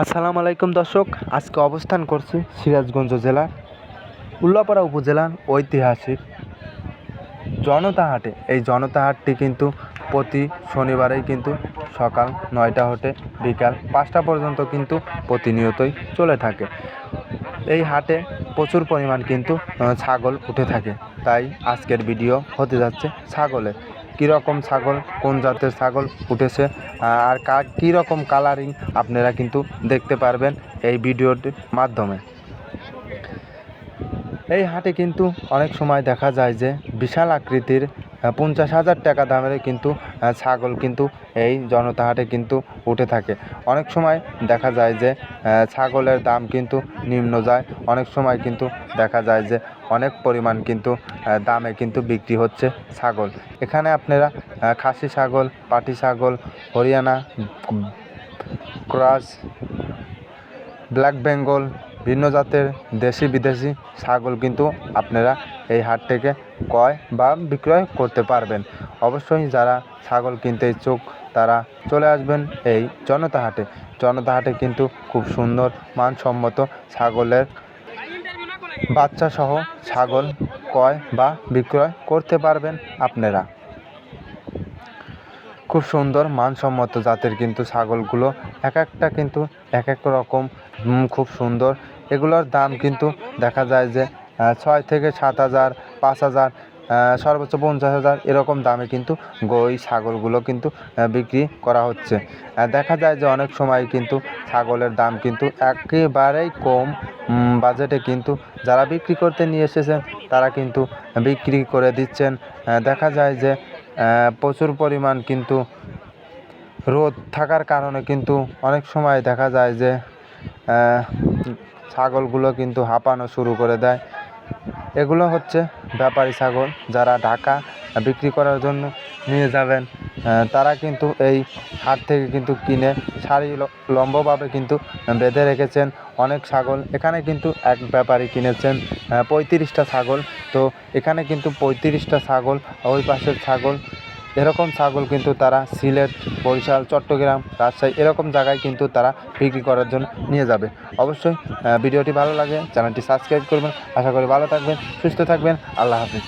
আসসালামু আলাইকুম দর্শক, আজকে অবস্থান করছি সিরাজগঞ্জ জেলার উল্লাপাড়া উপজেলার ঐতিহাসিক জনতা হাটে। এই জনতা হাটটি কিন্তু প্রতি শনিবারেই কিন্তু সকাল নয়টা হতে বিকাল পাঁচটা পর্যন্ত কিন্তু প্রতিনিয়তই চলে থাকে। এই হাটে প্রচুর পরিমাণ কিন্তু ছাগল উঠে থাকে। তাই আজকের ভিডিও হতে যাচ্ছে ছাগলের। কীরকম ছাগল, কোন জাতের ছাগল উঠেছে আর কা, কীরকম কালারিং আপনারা কিন্তু দেখতে পারবেন এই ভিডিওটির মাধ্যমে। এই হাটে কিন্তু অনেক সময় দেখা যায় যে বিশাল আকৃতির পঞ্চাশ হাজার টাকা দামের কিন্তু ছাগল কিন্তু এই জনতা হাটে কিন্তু উঠে থাকে। অনেক সময় দেখা যায় যে ছাগলের দাম কিন্তু নিম্ন যায়। অনেক সময় কিন্তু দেখা যায় যে অনেক পরিমাণ কিন্তু দামে কিন্তু বিক্রি হচ্ছে ছাগল। এখানে আপনারা খাসি ছাগল, পাটি ছাগল, হরিয়ানা, ক্রাস, ব্ল্যাক বেঙ্গল, ভিন্ন জাতের দেশি বিদেশি ছাগল কিন্তু আপনারা এই হাট থেকে ক্রয় বা বিক্রয় করতে পারবেন। অবশ্যই যারা ছাগল কিনতে ইচ্ছুক, তারা চলে আসবেন এই জনতা হাটে। জনতা হাটে কিন্তু খুব সুন্দর, মানসম্মত ছাগলের বাচ্চা সহ ছাগল ক্রয় বা বিক্রয় করতে পারবেন আপনারা। খুব সুন্দর, মানসম্মত জাতের কিন্তু ছাগলগুলো। এক একটা কিন্তু এক এক রকম খুব সুন্দর। এগুলোর দাম কিন্তু দেখা যায় যে ছয় থেকে সাত হাজার, পাঁচ হাজার সর্বোচ্চ পঞ্চাশ হাজার এরকম দামে কিন্তু গই ছাগলগুলো কিন্তু বিক্রি করা হচ্ছে। দেখা যায় যে অনেক সময় কিন্তু ছাগলের দাম কিন্তু একেবারেই কম বাজেটে কিন্তু যারা বিক্রি করতে নিয়ে এসেছেন তারা কিন্তু বিক্রি করে দিচ্ছেন। দেখা যায় যে প্রচুর পরিমাণ কিন্তু রোদ থাকার কারণে কিন্তু অনেক সময় দেখা যায় যে ছাগলগুলো কিন্তু হাঁপানো শুরু করে দেয়। এগুলো হচ্ছে ব্যাপারী ছাগল যারা ঢাকা বিক্রি করার জন্য নিয়ে যাবেন। তারা কিন্তু এই হাট থেকে কিন্তু কিনে সারি লম্বভাবে কিন্তু বেঁধে রেখেছেন অনেক ছাগল। এখানে কিন্তু এক ব্যাপারী কিনেছেন পঁয়ত্রিশটা ছাগল। তো এখানে কিন্তু পঁয়ত্রিশটা ছাগল, ওই পাশের ছাগল এরকম ছাগল কিন্তু তারা সিলেট, বরিশাল, চট্টগ্রাম, রাজশাহী এরকম জায়গায় কিন্তু তারা বিক্রি করার জন্য নিয়ে যাবে। অবশ্যই ভিডিওটি ভালো লাগে, চ্যানেলটি সাবস্ক্রাইব করবেন। আশা করি ভালো থাকবেন, সুস্থ থাকবেন। আল্লাহ হাফিজ।